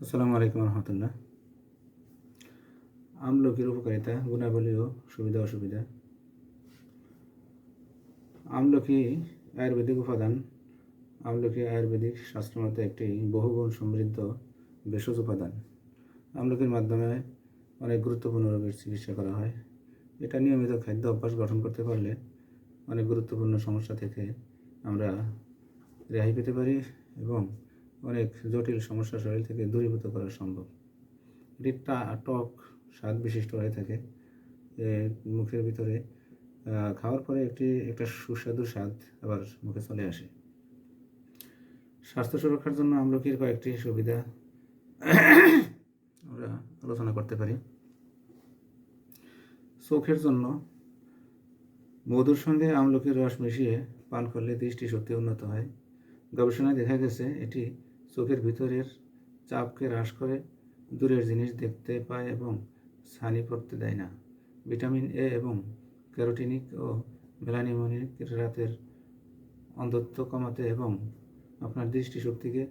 আসসালামু আলাইকুম রহমতুল্লাহ। আমলকির উপকারিতা, গুণাবলী ও সুবিধা, অসুবিধা। আমলকি আয়ুর্বেদিক উপাদান আমলকি আয়ুর্বেদিক শাস্ত্রমতে একটি বহুগুণ সমৃদ্ধ ভেষজ উপাদান। আমলকির মাধ্যমে অনেক গুরুত্বপূর্ণ রোগের চিকিৎসা করা হয়। এটা নিয়মিত খাদ্য অভ্যাস গঠন করতে পারলে অনেক গুরুত্বপূর্ণ সমস্যা থেকে আমরা রেহাই পেতে পারি এবং অনেক জটিল সমস্যা শরীর থেকে দূরীভূত করা সম্ভব। এটি টক স্বাদ বিশিষ্ট হয়ে থাকে। মুখের ভিতরে খাওয়ার পরে একটি, একটা সুস্বাদু স্বাদ আবার মুখে চলে আসে। স্বাস্থ্য সুরক্ষার জন্য আমলকির কয়েকটি সুবিধা আমরা আলোচনা করতে পারি। চোখের জন্য মধুর সঙ্গে আমলকির রস মিশিয়ে পান করলে দৃষ্টিশক্তি উন্নত হয়। গবেষণায় দেখা গেছে এটি চোখের ভিতরের চাপকে হ্রাস করে, দূরের জিনিস দেখতে পায় এবং ছানি পড়তে দেয় না। ভিটামিন এ এবং ক্যারোটিনিক ও মেলানিমনিক রাতের অন্ধত্ব কমাতে এবং আপনার দৃষ্টিশক্তিকে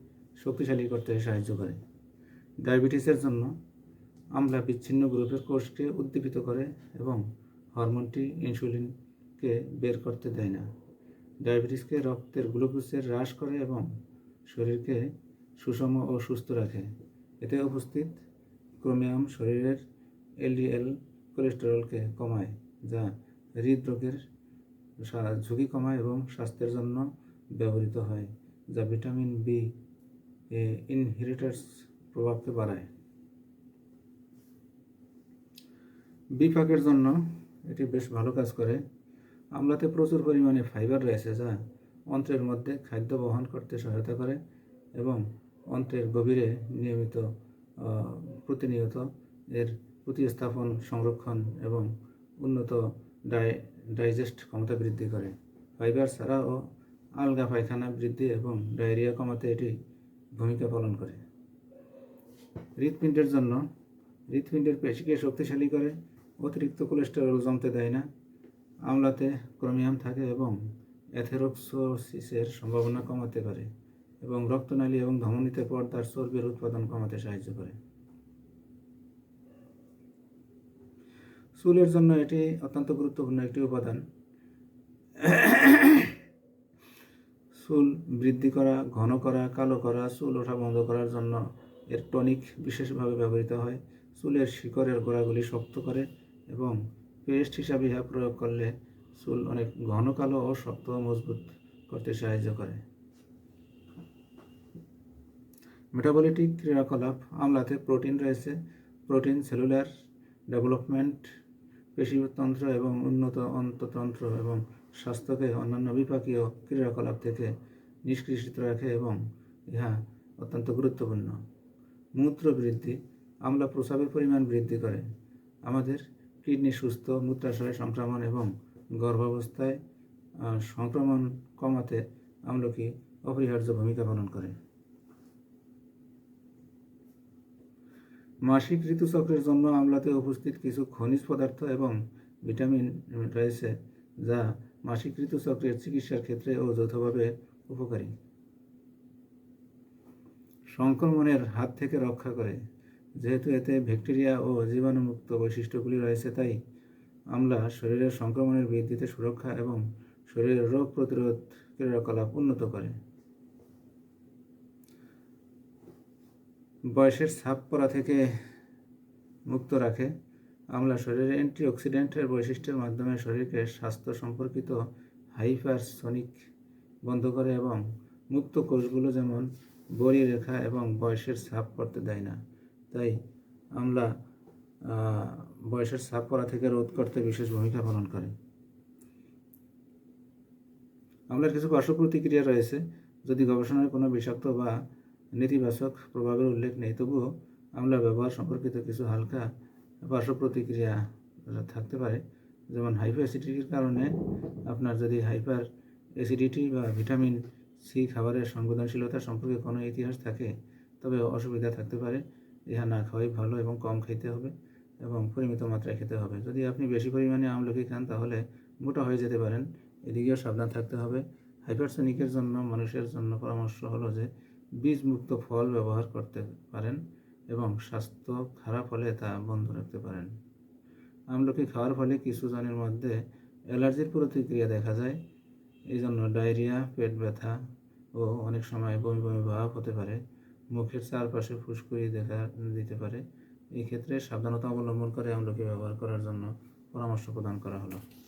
শক্তিশালী করতে সাহায্য করে। ডায়াবেটিসের জন্য আমলা বিচ্ছিন্ন গ্রুপের কোষকে উদ্দীপিত করে এবং হরমোনটি ইনসুলিনকে বের করতে দেয় না। ডায়াবেটিসকে রক্তের গ্লুকোজের হ্রাস করে এবং শরীরকে সুষম ও সুস্থ রাখে। এতে উপস্থিত ক্রোমিয়াম শরীরের এলডিএল কোলেস্টেরলকে কমায়, যা হৃদরোগের ঝুঁকি কমায় এবং স্বাস্থ্যের জন্য ব্যবহৃত হয়, যা ভিটামিন বি ইনহেরিটার্স প্রভাবকে বাড়ায়। বিপাকের জন্য এটি বেশ ভালো কাজ করে। আমলাতে প্রচুর পরিমাণে ফাইবার রয়েছে, যা অন্ত্রের মধ্যে খাদ্য বহন করতে সহায়তা করে এবং অন্ত্রের গভীরে নিয়মিত প্রতিনিয়ত এর প্রতিস্থাপন, সংরক্ষণ এবং উন্নত ডাই, ডাইজেস্ট ক্ষমতা বৃদ্ধি করে। ফাইবার ছাড়াও আলগা পায়খানা বৃদ্ধি এবং ডায়রিয়া কমাতে এটি ভূমিকা পালন করে। হৃৎপিণ্ডের জন্য, হৃৎপিণ্ডের পেশিকে শক্তিশালী করে, অতিরিক্ত কোলেস্টেরল জমতে দেয় না, আমলাতে ক্রোমিয়াম থাকে এবং অ্যাথেরোক্সোসিসের সম্ভাবনা কমাতে পারে। এবং রক্তনালী এবং ধমনীতে পর্দার চর্বির উৎপাদন কমাতে সাহায্য করে। চুলের জন্য এটি অত্যন্ত গুরুত্বপূর্ণ একটি উপাদান। চুল বৃদ্ধি করা, ঘন করা, কালো করা, চুল ওঠা বন্ধ করার জন্য এর টনিক বিশেষভাবে ব্যবহৃত হয়। চুলের শিকড়ের গোড়াগুলি শক্ত করে এবং পেস্ট হিসাবে ইহা প্রয়োগ করলে চুল অনেক ঘন, কালো ও শক্ত ও মজবুত করতে সাহায্য করে। মেটাবলিটিক ক্রিয়াকলাপ আমলাতে প্রোটিন রয়েছে প্রোটিন সেলুলার ডেভেলপমেন্ট পেশিতন্ত্র এবং উন্নত অন্ততন্ত্র এবং স্বাস্থ্যকে অন্যান্য বিপাকীয় ক্রিয়াকলাপ থেকে নিষ্কৃষিত রাখে এবং ইহা অত্যন্ত গুরুত্বপূর্ণ। মূত্র বৃদ্ধি, আমলা প্রস্রাবের পরিমাণ বৃদ্ধি করে। আমাদের কিডনি সুস্থ, মূত্রাশয় সংক্রমণ এবং গর্ভাবস্থায় সংক্রমণ কমাতে আমলকি অপরিহার্য ভূমিকা পালন করে। মাসিক ঋতুচক্রের জন্য আমলাতে উপস্থিত কিছু খনিজ পদার্থ এবং ভিটামিন রয়েছে, যা মাসিক ঋতুচক্রের চিকিৎসার ক্ষেত্রে ও যৌথভাবে উপকারী। সংক্রমণের হাত থেকে রক্ষা করে। যেহেতু এতে ব্যাকটেরিয়া ও জীবাণুমুক্ত বৈশিষ্ট্যগুলি রয়েছে, তাই আমলা শরীরের সংক্রমণের বৃদ্ধিতে সুরক্ষা এবং শরীরের রোগ প্রতিরোধ ক্রিয়াকলাপ উন্নত করে। বয়সের ছাপ পড়া থেকে মুক্ত রাখে। আমলা শরীরে অ্যান্টিঅক্সিডেন্টের বৈশিষ্ট্যের মাধ্যমে শরীরকে স্বাস্থ্য সম্পর্কিত হাইপারসনিক বন্ধ করে এবং মুক্ত কোষগুলো যেমন বড়ি রেখা এবং বয়সের ছাপ পড়তে দেয় না। তাই আমলা বয়সের ছাপ পড়া থেকে রোধ করতে বিশেষ ভূমিকা পালন করে। আমলার কিছু পার্শ্ব প্রতিক্রিয়া রয়েছে। যদি গবেষণায় কোনো বিষাক্ত বা নেতিবাচক প্রভাবের উল্লেখ নেই। তবুও আমলা ব্যবহার সম্পর্কিত কিছু হালকা পার্শ্ব প্রতিক্রিয়া থাকতে পারে, যেমন হাইপার অ্যাসিডিটির কারণে আপনার যদি হাইপার অ্যাসিডিটি বা ভিটামিন সি খাবারের সংবেদনশীলতা সম্পর্কে কোনো ইতিহাস থাকে, তবে অসুবিধা থাকতে পারে। ইহা না খাওয়াই ভালো এবং কম খেতে হবে এবং পরিমিত মাত্রায় খেতে হবে। যদি আপনি বেশি পরিমাণে আমলকি খান, তাহলে মোটা হয়ে যেতে পারেন। এদিকেও সাবধান থাকতে হবে। হাইপারসোনিকের জন্য, মানুষের জন্য পরামর্শ হলো যে বীজমুক্ত ফল ব্যবহার করতে পারেন এবং স্বাস্থ্য খারাপ হলে তা বন্ধ রাখতে পারেন। আমলকি খাওয়ার ফলে কিছু জনের মধ্যে অ্যালার্জির প্রতিক্রিয়া দেখা যায় এই জন্য ডায়রিয়া, পেট ব্যথা ও অনেক সময় বমি বমি ভাব হতে পারে। মুখের চারপাশে ফুসকুড়ি দেখা দিতে পারে। এই ক্ষেত্রে সাবধানতা অবলম্বন করে আমলকি ব্যবহার করার জন্য পরামর্শ প্রদান করা হলো।